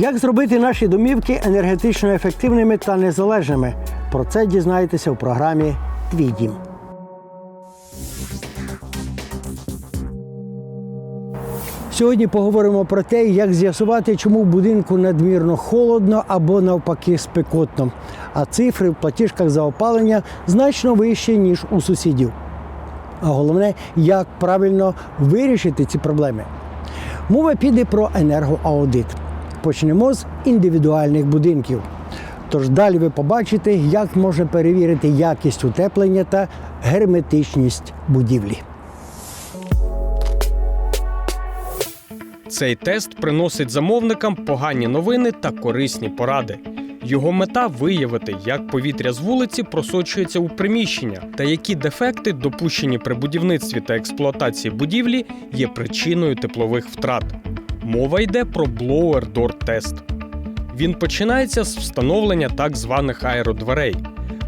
Як зробити наші домівки енергетично ефективними та незалежними? Про це дізнаєтеся в програмі Твій дім. Сьогодні поговоримо про те, як з'ясувати, чому в будинку надмірно холодно або навпаки спекотно. А цифри в платіжках за опалення значно вищі, ніж у сусідів. А головне, як правильно вирішити ці проблеми. Мова піде про енергоаудит. Почнемо з індивідуальних будинків. Тож далі ви побачите, як можна перевірити якість утеплення та герметичність будівлі. Цей тест приносить замовникам погані новини та корисні поради. Його мета виявити, як повітря з вулиці просочується у приміщення та які дефекти, допущені при будівництві та експлуатації будівлі, є причиною теплових втрат. Мова йде про blower door тест. Він починається з встановлення так званих аеродверей.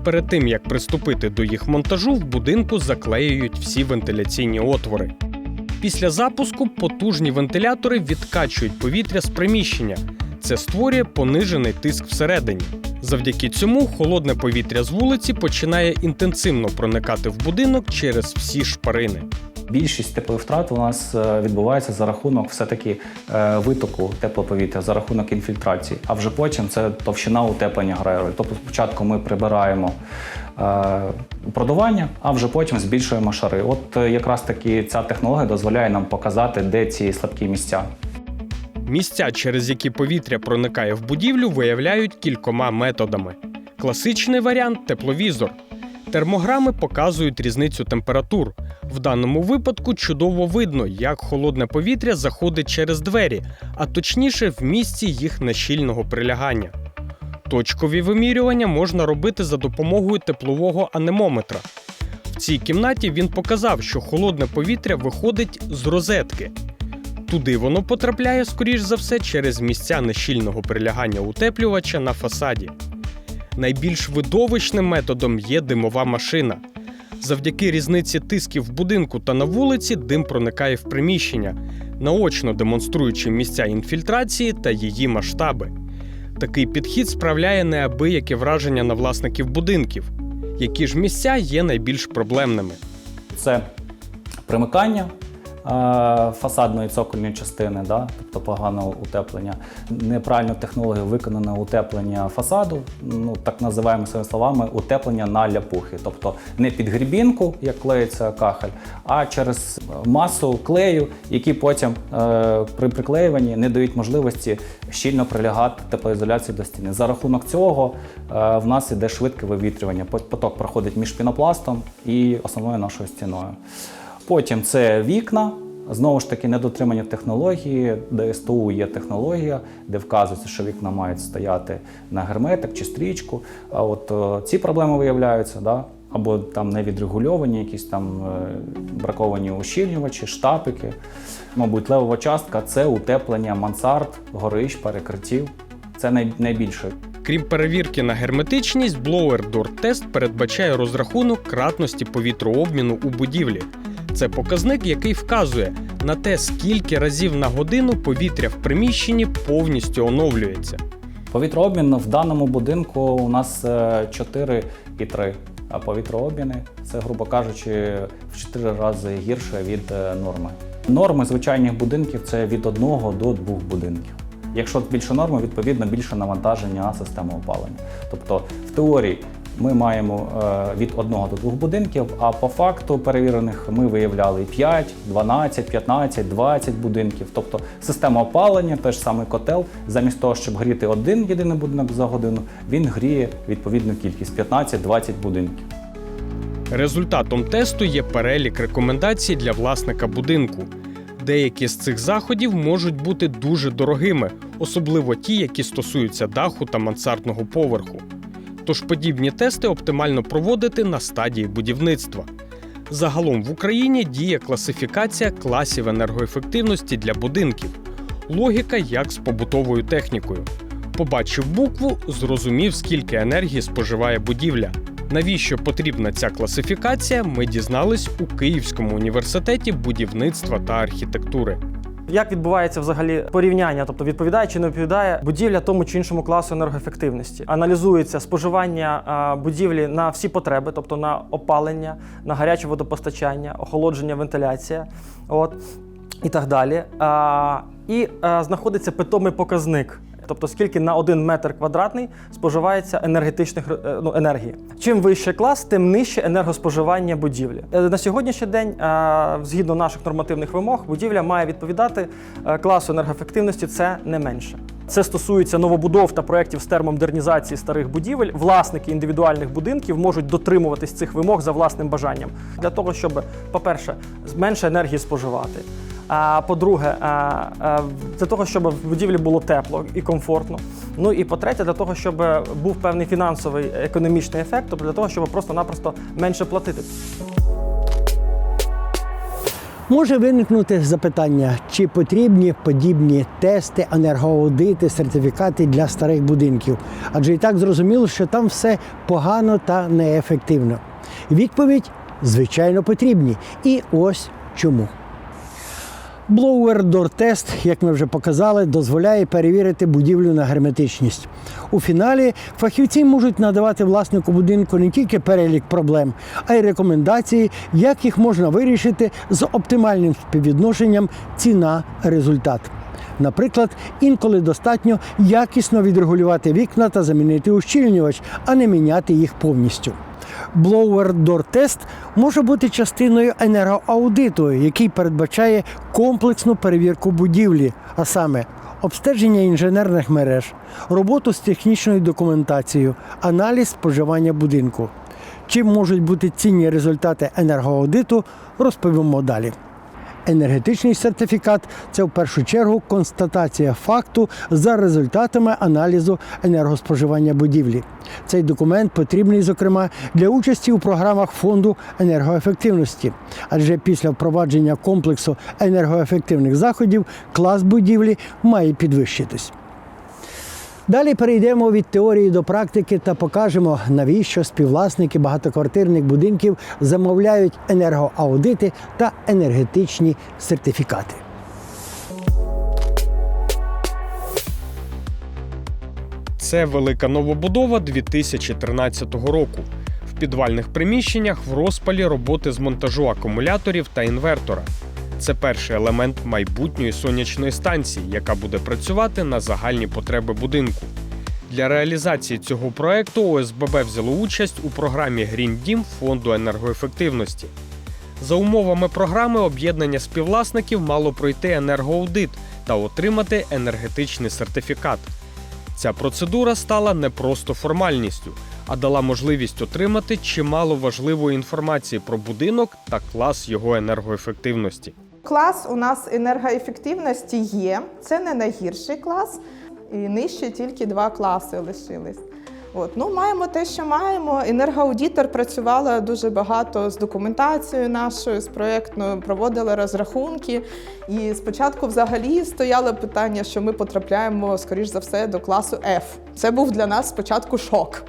Перед тим як приступити до їх монтажу, в будинку заклеюють всі вентиляційні отвори. Після запуску потужні вентилятори відкачують повітря з приміщення. Це створює понижений тиск всередині. Завдяки цьому холодне повітря з вулиці починає інтенсивно проникати в будинок через всі шпарини. Більшість теплових втрат у нас е, відбувається за рахунок все-таки е, витоку теплоповітря, за рахунок інфільтрації. А вже потім це товщина утеплення грейроль. Тобто спочатку ми прибираємо е, продування, а вже потім збільшуємо шари. От якраз таки ця технологія дозволяє нам показати, де ці слабкі місця. Місця, через які повітря проникає в будівлю, виявляють кількома методами. Класичний варіант тепловізор. Термограми показують різницю температур. В даному випадку чудово видно, як холодне повітря заходить через двері, а точніше в місці їх нещільного прилягання. Точкові вимірювання можна робити за допомогою теплового анемометра. В цій кімнаті він показав, що холодне повітря виходить з розетки. Туди воно потрапляє, скоріш за все, через місця нещільного прилягання утеплювача на фасаді. Найбільш видовищним методом є димова машина. Завдяки різниці тисків в будинку та на вулиці дим проникає в приміщення, наочно демонструючи місця інфільтрації та її масштаби. Такий підхід справляє неабияке враження на власників будинків, які ж місця є найбільш проблемними. Це примикання фасадної цокольної частини, да, тобто погане утеплення, неправильну технологію виконане утеплення фасаду, ну так називаємо своїми словами, утеплення на ляпухи. Тобто не під грібінку, як клеїться кахель, а через масу клею, які потім е, при приклеюванні не дають можливості щільно прилягати теплоізоляції до стіни. За рахунок цього е, в нас іде швидке вивітрювання. Поток проходить між пінопластом і основною нашою стіною. Потім це вікна. Знову ж таки, недотримання технології, ДСТУ є технологія, де вказується, що вікна мають стояти на герметик чи стрічку. А от е, ці проблеми виявляються, да? або там невідрегульовані, якісь там е, браковані ущільнювачі, штапики. Мабуть, левова частка це утеплення мансард, горищ, перекриттів. Це най- найбільше. Крім перевірки на герметичність, Blower Door Test передбачає розрахунок кратності повітрообміну у будівлі. Це показник, який вказує на те, скільки разів на годину повітря в приміщенні повністю оновлюється. Повітрообмін в даному будинку у нас е, 4,3. А повітрообміни це, грубо кажучи, в 4 рази гірше від е, норми. Норми звичайних будинків це від 1 до 2 будинків. Якщо більше норми, відповідно більше навантаження на систему опалення. Тобто, в теорії ми маємо е, від 1 до 2 будинків, а по факту перевірених ми виявляли 5, 12, 15, 20 будинків. Тобто система опалення, той ж самий котел, замість того, щоб гріти один єдиний будинок за годину, він гріє відповідну кількість 15-20 будинків. Результатом тесту є перелік рекомендацій для власника будинку. Деякі з цих заходів можуть бути дуже дорогими, особливо ті, які стосуються даху та мансардного поверху. Тож подібні тести оптимально проводити на стадії будівництва. Загалом в Україні діє класифікація класів енергоефективності для будинків. Логіка як з побутовою технікою. Побачив букву, зрозумів, скільки енергії споживає будівля. Навіщо потрібна ця класифікація, ми дізнались у Київському університеті будівництва та архітектури. Як відбувається взагалі порівняння, тобто відповідає чи не відповідає будівля тому чи іншому класу енергоефективності? Аналізується споживання будівлі на всі потреби, тобто на опалення, на гаряче водопостачання, охолодження, вентиляція, от і так далі. А, і а, знаходиться питомий показник. Тобто скільки на один метр квадратний споживається енергетичних е, ну, енергії. Чим вищий клас, тим нижче енергоспоживання будівлі. Е, На сьогоднішній день, е, згідно наших нормативних вимог, будівля має відповідати класу енергоефективності це не менше. Це стосується новобудов та проєктів з термомодернізації старих будівель. Власники індивідуальних будинків можуть дотримуватись цих вимог за власним бажанням для того, щоб, по-перше, менше енергії споживати. А по-друге, для того, щоб в будівлі було тепло і комфортно. Ну і по-третє, для того, щоб був певний фінансовий економічний ефект, тобто для того, щоб просто-напросто менше платити. Може виникнути запитання, чи потрібні подібні тести, енергоаудити, сертифікати для старих будинків? Адже і так зрозуміло, що там все погано та неефективно. Відповідь звичайно потрібні. І ось чому. Test, як ми вже показали, дозволяє перевірити будівлю на герметичність. У фіналі фахівці можуть надавати власнику будинку не тільки перелік проблем, а й рекомендації, як їх можна вирішити з оптимальним співвідношенням ціна-результат. Наприклад, інколи достатньо якісно відрегулювати вікна та замінити ущільнювач, а не міняти їх повністю. Blower Door Test може бути частиною енергоаудиту, який передбачає комплексну перевірку будівлі, а саме обстеження інженерних мереж, роботу з технічною документацією, аналіз споживання будинку. Чим можуть бути цінні результати енергоаудиту, розповімо далі. Енергетичний сертифікат це в першу чергу констатація факту за результатами аналізу енергоспоживання будівлі. Цей документ потрібний, зокрема, для участі у програмах фонду енергоефективності, адже після впровадження комплексу енергоефективних заходів клас будівлі має підвищитись. Далі перейдемо від теорії до практики та покажемо, навіщо співвласники багатоквартирних будинків замовляють енергоаудити та енергетичні сертифікати. Це велика новобудова 2013 року. В підвальних приміщеннях в розпалі роботи з монтажу акумуляторів та інвертора. Це перший елемент майбутньої сонячної станції, яка буде працювати на загальні потреби будинку. Для реалізації цього проекту ОСББ взяло участь у програмі Green Дім фонду енергоефективності. За умовами програми об'єднання співвласників мало пройти енергоаудит та отримати енергетичний сертифікат. Ця процедура стала не просто формальністю, а дала можливість отримати чимало важливої інформації про будинок та клас його енергоефективності. Клас у нас енергоефективності є. Це не найгірший клас, і нижче тільки два класи лишились. От. Ну, маємо те, що маємо. Енергоаудитор працювала дуже багато з документацією нашою, з проєктною, проводила розрахунки. І спочатку взагалі стояло питання, що ми потрапляємо, скоріш за все, до класу F. Це був для нас спочатку шок.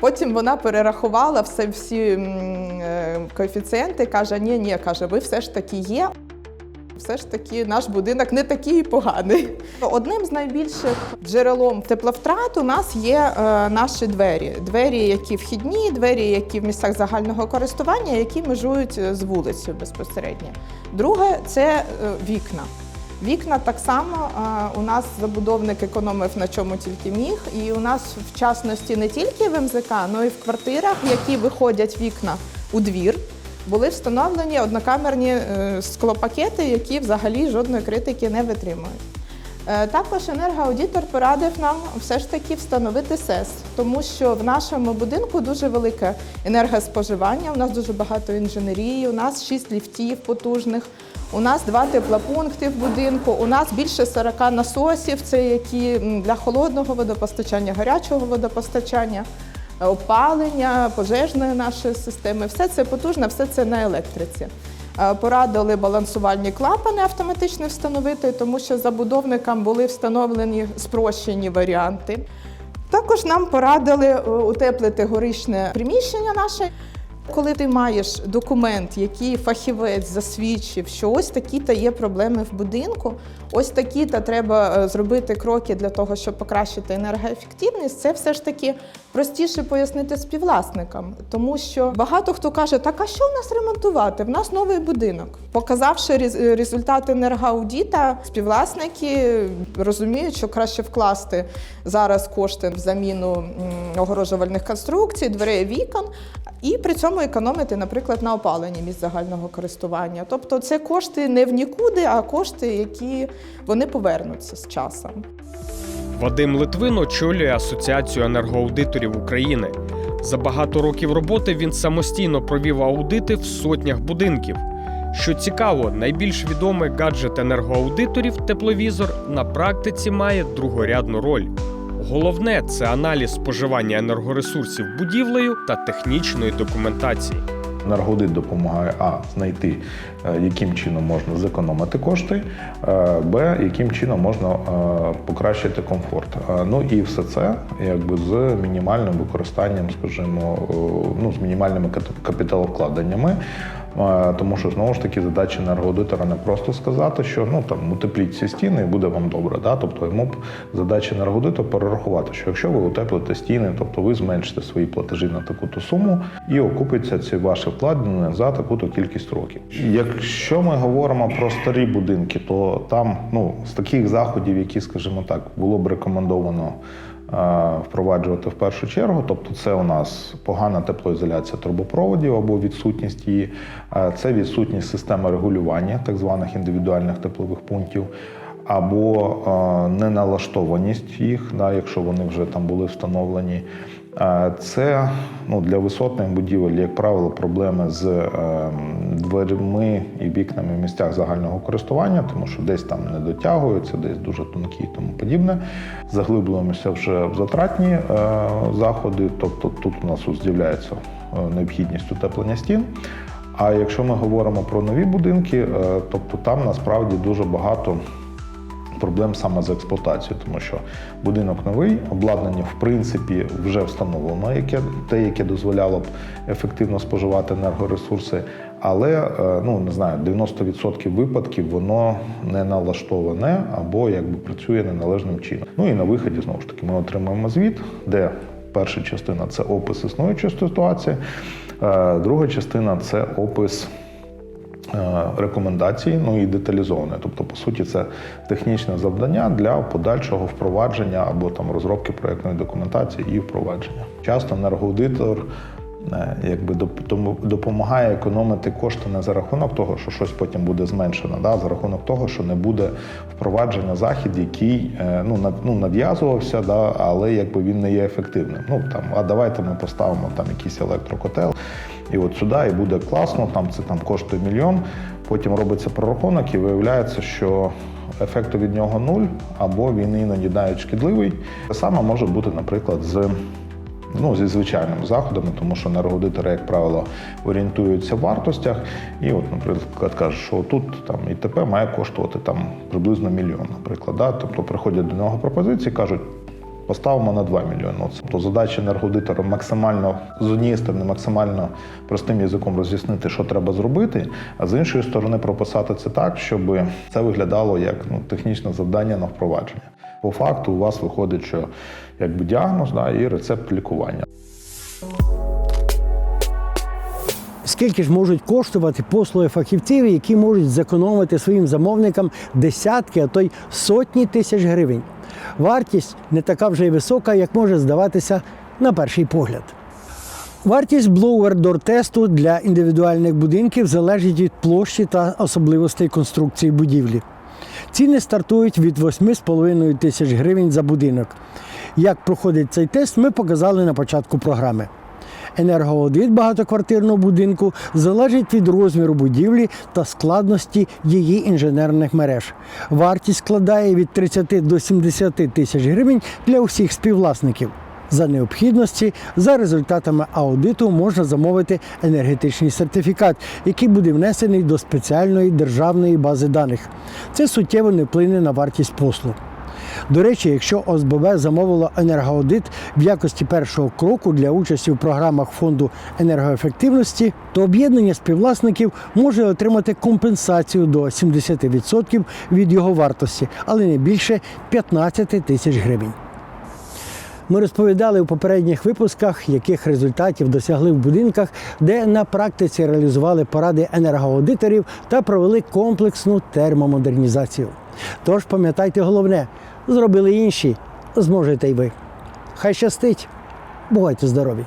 Потім вона перерахувала все, всі е, коефіцієнти, каже: ні, ні, каже, ви все ж таки є. Все ж таки наш будинок не такий поганий. Одним з найбільших джерелом тепловтрат у нас є е, наші двері. Двері, які вхідні, двері, які в місцях загального користування, які межують е, з вулицею безпосередньо. Друге це е, вікна. Вікна так само у нас забудовник економив на чому тільки міг. І у нас в частності не тільки в МЗК, але й в квартирах, в які виходять вікна у двір були встановлені однокамерні е, склопакети, які взагалі жодної критики не витримують. Е, Також енергоаудитор порадив нам все ж таки встановити СЕС, тому що в нашому будинку дуже велике енергоспоживання, у нас дуже багато інженерії, у нас 6 ліфтів потужних, у нас два теплопункти в будинку, у нас більше 40 насосів, це які для холодного водопостачання, гарячого водопостачання опалення, пожежної нашої системи. Все це потужно, все це на електриці. Е, Порадили балансувальні клапани автоматично встановити, тому що забудовникам були встановлені спрощені варіанти. Також нам порадили е, утеплити горішне приміщення наше. Коли ти маєш документ, який фахівець засвідчив, що ось такі-то є проблеми в будинку, ось такі та треба е, зробити кроки для того, щоб покращити енергоефективність, це все ж таки простіше пояснити співвласникам, тому що багато хто каже, так а що в нас ремонтувати? В нас новий будинок. Показавши рез- результат енергоаудіта, співвласники розуміють, що краще вкласти зараз кошти в заміну огорожувальних конструкцій, дверей, вікон, і при цьому економити, наприклад, на опаленні місць загального користування. Тобто, це кошти не в нікуди, а кошти, які вони повернуться з часом. Вадим Литвин очолює Асоціацію енергоаудиторів України. За багато років роботи він самостійно провів аудити в сотнях будинків. Що цікаво, найбільш відомий гаджет енергоаудиторів тепловізор на практиці має другорядну роль. Головне це аналіз споживання енергоресурсів будівлею та технічної документації. Енергоаудит допомагає а знайти, е, яким чином можна зекономити кошти, е, б, яким чином можна е, покращити комфорт. Ну і все це якби з мінімальним використанням, скажімо, ну з мінімальними капіталовкладеннями. Тому що знову ж таки задача енергоаудитора не просто сказати, що ну там утепліть ці стіни і буде вам добре. Да? Тобто йому б задача енергоаудитора перерахувати, що якщо ви утеплите стіни, тобто ви зменшите свої платежі на таку-то суму і окупиться ці ваші вкладення за таку-то кількість років. Якщо ми говоримо про старі будинки, то там ну з таких заходів, які, скажімо так, було б рекомендовано впроваджувати в першу чергу. Тобто, це у нас погана теплоізоляція трубопроводів або відсутність її, Е, це відсутність системи регулювання так званих індивідуальних теплових пунктів. Або е, неналаштованість їх, да, якщо вони вже там були встановлені. Це ну, для висотних будівель, як правило, проблеми з е, дверми і вікнами в місцях загального користування, тому що десь там не дотягуються, десь дуже тонкі і тому подібне. Заглиблюємося вже в затратні е, заходи, тобто тут у нас з'являється е, необхідність утеплення стін. А якщо ми говоримо про нові будинки, е, тобто там насправді дуже багато проблем саме з експлуатацією, тому що будинок новий, обладнання в принципі вже встановлено, яке те, яке дозволяло б ефективно споживати енергоресурси. Але е, ну не знаю, 90% випадків воно не налаштоване або якби працює неналежним чином. Ну і на виході знову ж таки ми отримуємо звіт, де перша частина це опис існуючої ситуації, е, друга частина це опис е, рекомендацій, ну і деталізоване. Тобто, по суті, це технічне завдання для подальшого впровадження або там розробки проєктної документації і впровадження. Часто енергоаудитор якби допомагає економити кошти не за рахунок того, що щось потім буде зменшено, да, за рахунок того, що не буде впровадження захід, який е, ну, над- ну, нав'язувався, да, але якби він не є ефективним. Ну там, а давайте ми поставимо там якийсь електрокотел. І от сюди і буде класно, там це там коштує мільйон. Потім робиться прорахунок і виявляється, що ефекту від нього нуль, або він іноді навіть шкідливий. Те саме може бути, наприклад, з. Ну, зі звичайними заходами, тому що енергоаудитори, як правило, орієнтуються в вартостях. І, от, наприклад, кажуть, що тут там ІТП має коштувати там приблизно мільйон, наприклад. Да? Тобто приходять до нього пропозиції, кажуть, поставимо на 2 мільйони. Тобто задача енергоаудитора максимально з однієї сторони, максимально простим язиком роз'яснити, що треба зробити, а з іншої сторони прописати це так, щоб це виглядало як ну, технічне завдання на впровадження. По факту у вас виходить, що якби діагноз да, і рецепт лікування. Скільки ж можуть коштувати послуги фахівців, які можуть зекономити своїм замовникам десятки, а то й сотні тисяч гривень? Вартість не така вже й висока, як може здаватися на перший погляд. Вартість blower-door тесту для індивідуальних будинків залежить від площі та особливостей конструкції будівлі. Ціни стартують від 8,5 тисяч гривень за будинок. Як проходить цей тест, ми показали на початку програми. Енергоаудит багатоквартирного будинку залежить від розміру будівлі та складності її інженерних мереж. Вартість складає від 30 до 70 тисяч гривень для усіх співвласників. За необхідності, за результатами аудиту можна замовити енергетичний сертифікат, який буде внесений до спеціальної державної бази даних. Це суттєво не вплине на вартість послуг. До речі, якщо ОСББ замовило енергоаудит в якості першого кроку для участі в програмах фонду енергоефективності, то об'єднання співвласників може отримати компенсацію до 70% від його вартості, але не більше 15 тисяч гривень. Ми розповідали у попередніх випусках, яких результатів досягли в будинках, де на практиці реалізували поради енергоаудиторів та провели комплексну термомодернізацію. Тож пам'ятайте головне, зробили інші, зможете й ви. Хай щастить, бувайте здорові!